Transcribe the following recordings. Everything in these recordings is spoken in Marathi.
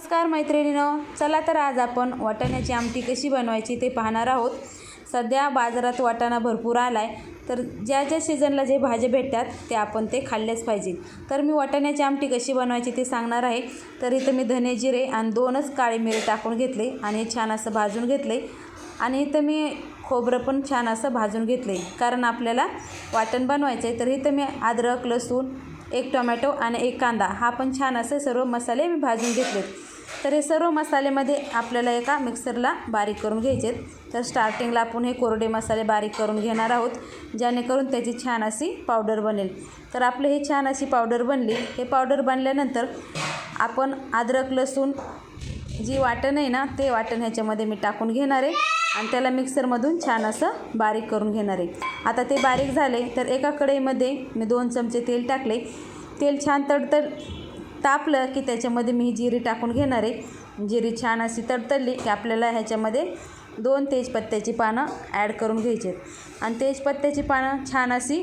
नमस्कार मैत्रिणीनो चला तर आज आपण वाटाण्याची आमटी कशी बनवायची ते पाहणार आहोत. सध्या बाजारात वाटाणा भरपूर आला आहे तर ज्या ज्या सीझनला जे भाज्या भेटतात ते आपण ते खाल्लेच पाहिजे तर मी वाटाण्याची आमटी कशी बनवायची ते सांगणार आहे. तर इथं मी धने जिरे आणि दोनच काळी मिरे टाकून घेतले आणि छान असं भाजून घेतले. आणि इथं मी खोबरं पण छान असं भाजून घेतले कारण आपल्याला वाटण बनवायचं आहे तर इथं मी अद्रक लसूण एक टोमॅटो आणि एक कांदा हा पण छान असे सर्व मसाले मी भाजून घेतलेत. तर हे सर्व मसाल्यामध्ये आपल्याला एका मिक्सरला बारीक करून घ्यायचे तर स्टार्टिंगला आपण हे कोरडे मसाले बारीक करून घेणार आहोत जेणेकरून त्याची छान अशी पावडर बनेल. तर आपली हे छान अशी पावडर बनली. हे पावडर बनल्यानंतर आपण अद्रक लसूण जी वाटण आहे ना ते वाटण ह्याच्यामध्ये मी टाकून घेणार आहे आणि त्याला मिक्सरमधून छान असं बारीक करून घेणार आहे. आता ते बारीक झाले तर एका कढईमध्ये मी दोन चमचे तेल टाकले. तेल छान तडतड तापलं की त्याच्यामध्ये मी जिरी टाकून घेणार आहे. जिरी छान अशी तडतडली की आपल्याला ह्याच्यामध्ये दोन तेजपत्त्याची पानं ॲड करून घ्यायची आहेत. आणि तेजपत्त्याची पानं छान अशी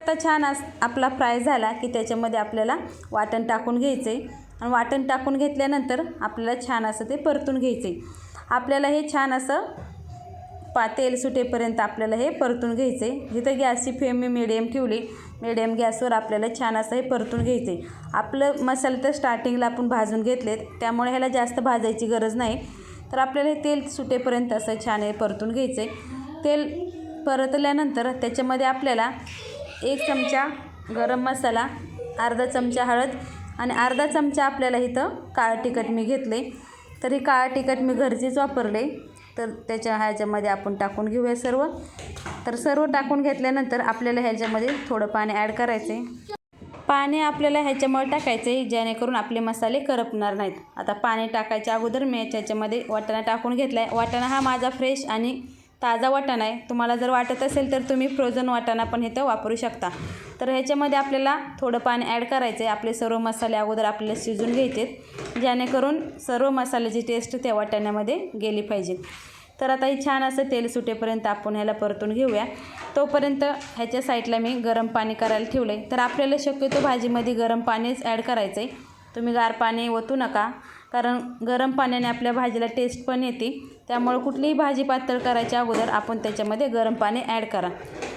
आता छान अस आपला फ्राय झाला की त्याच्यामध्ये आपल्याला वाटण टाकून घ्यायचं आहे आणि वाटण टाकून घेतल्यानंतर आपल्याला छान असं ते परतून घ्यायचं आहे आपल्याला हे छान असं पा तेल सुटेपर्यंत आपल्याला हे परतून घ्यायचं आहे जिथं गॅसची फ्लेम मी मिडियम ठेवली मिडियम गॅसवर आपल्याला छान असं हे परतून घ्यायचं आहे आपलं मसाले तर स्टार्टिंगला आपण भाजून घेतलेत त्यामुळे ह्याला जास्त भाजायची गरज नाही. तर आपल्याला हे तेल सुटेपर्यंत असं छान हे परतून घ्यायचं आहे तेल परतल्यानंतर त्याच्यामध्ये आपल्याला एक चमचा गरम मसाला अर्धा चमचा हळद आणि अर्धा चमचा आपल्याला इथं काळं तिखट मी घेतले तर हे काळं तिखट मी घरचेच वापरले तर त्याच्या ह्याच्यामध्ये आपण टाकून घेऊया सर्व. तर सर्व टाकून घेतल्यानंतर आपल्याला ह्याच्यामध्ये थोडं पाणी ॲड करायचं आहे पाणी आपल्याला ह्याच्यामुळे टाकायचं आहे जेणेकरून आपले मसाले करपणार नाहीत. आता पाणी टाकायच्या अगोदर मी ह्याच्यामध्ये वाटाणा टाकून घेतला आहे वाटाणा हा माझा फ्रेश आणि ताजा वाटाणा आहे. तुम्हाला जर वाटत असेल तर तुम्ही फ्रोझन वाटाणा पण इथं वापरू शकता. तर ह्याच्यामध्ये आपल्याला थोडं पाणी ॲड करायचं आहे आपले सर्व मसाले अगोदर आपल्याला शिजून घ्यायचे जेणेकरून सर्व मसाल्याची टेस्ट त्या वाटाण्यामध्ये गेली पाहिजे. तर आता हे छान असं तेल सुटेपर्यंत आपण ह्याला परतून घेऊया. तोपर्यंत ह्याच्या साईडला मी गरम पाणी करायला ठेवलं आहे तर आपल्याला शक्यतो भाजीमध्ये गरम पाणीच ॲड करायचं आहे तुम्ही गार पाणी ओतू नका कारण गरम पाण्याने आपल्या भाजीला टेस्ट पण येते. त्यामुळे कुठलीही भाजी पातळ करायच्या अगोदर आपण त्याच्यामध्ये गरम पाणी ॲड करा.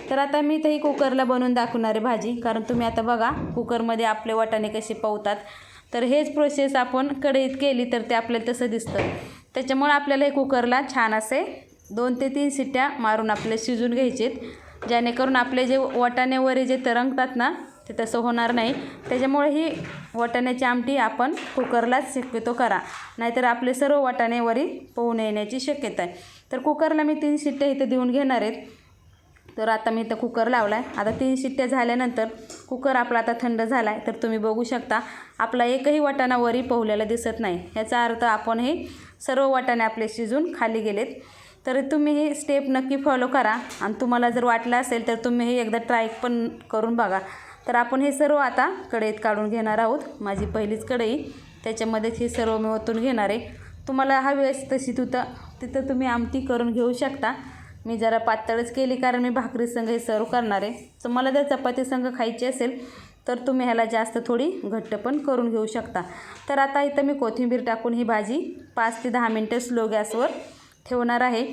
तर आता मी इथंही कुकरला बनवून दाखवणार आहे भाजी. कारण तुम्ही आता बघा कुकरमध्ये आपले वाटाणे कसे पवतात. तर हेच प्रोसेस आपण कढईत केली तर ते आपल्याला तसं दिसतं. त्याच्यामुळं आपल्याला हे कुकरला छान असे दोन ते तीन सिट्ट्या मारून आपले शिजून घ्यायचेत. जेणेकरून आपले जे वाटाणे वगैरे जे तरंगतात ना ते तसं होणार नाही. त्याच्यामुळे ही वाटाण्याची आमटी आपण कुकरलाच शक्यतो करा. नाहीतर आपले सर्व वाटाणेवरी पोहून येण्याची शक्यता आहे. तर कुकरला मी तीन शिट्ट्या इथं देऊन घेणार आहेत. तर आता मी इथं कुकर लावला आहे आता तीन शिट्ट्या झाल्यानंतर कुकर आपला आता थंड झाला आहे तर तुम्ही बघू शकता आपला एकही वाटाणा वरी पोहलेला दिसत नाही. याचा अर्थ आपण हे सर्व वाटाणे आपले शिजून खाली गेलेत. तर तुम्ही हे स्टेप नक्की फॉलो करा. आणि तुम्हाला जर वाटलं असेल तर तुम्ही हे एकदा ट्राय पण करून बघा. तर आपण हे सर्व आता कढईत काढून घेणार आहोत. माझी पहिलीच कढई. त्याच्यामध्येच हे सर्व मी ओतून घेणार आहे. तुम्हाला हवी असेल तशी तिथं तिथं तुम्ही आमटी करून घेऊ शकता. मी जरा पातळच केली कारण मी भाकरी संघ हे सर्व करणार आहे. तर मला जर चपाती संघ खायची असेल तर तुम्ही ह्याला जास्त थोडी घट्ट पण करून घेऊ शकता. तर आता इथं मी कोथिंबीर टाकून ही भाजी पाच ते दहा मिनटं स्लो गॅसवर ठेवणार आहे.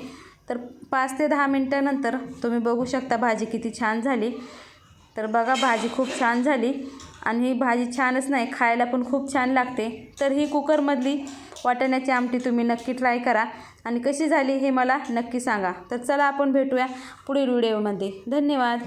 तर पाच ते दहा मिनटानंतर तुम्ही बघू शकता भाजी किती छान झाली. तर बघा भाजी खूप छान झाली. आणि ही भाजी छानच नाही खायला पण खूप छान लागते. तर ही कुकरमधली वाटाण्याची आमटी तुम्ही नक्की ट्राय करा. आणि कशी झाली हे मला नक्की सांगा. तर चला आपण भेटूया पुढील व्हिडिओमध्ये धन्यवाद.